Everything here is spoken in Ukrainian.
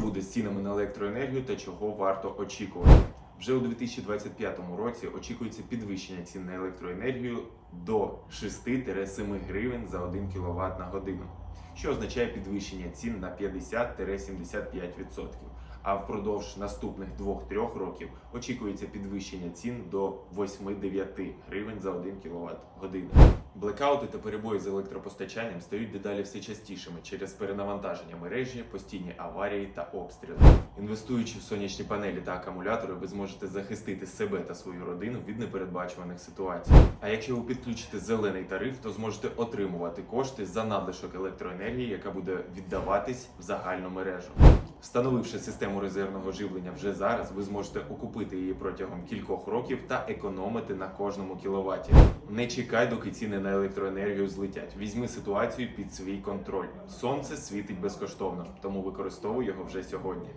буде з цінами на електроенергію та чого варто очікувати? Вже у 2025 році очікується підвищення цін на електроенергію до 6-7 гривень за 1 кВт на годину, що означає підвищення цін на 50-75%. А впродовж наступних 2-3 років очікується підвищення цін до 8-9 гривень за 1 кВт годину. Блекаути та перебої з електропостачанням стають дедалі все частішими через перенавантаження мережі, постійні аварії та обстріли. Інвестуючи в сонячні панелі та акумулятори, ви зможете захистити себе та свою родину від непередбачуваних ситуацій. А якщо ви підключите зелений тариф, то зможете отримувати кошти за надлишок електроенергії, яка буде віддаватись в загальну мережу. Встановивши систему резервного живлення вже зараз, ви зможете окупити її протягом кількох років та економити на кожному кіловаті. Не чекай, доки ціни на електроенергію злетять. Візьми ситуацію під свій контроль. Сонце світить безкоштовно, тому використовуй його вже сьогодні.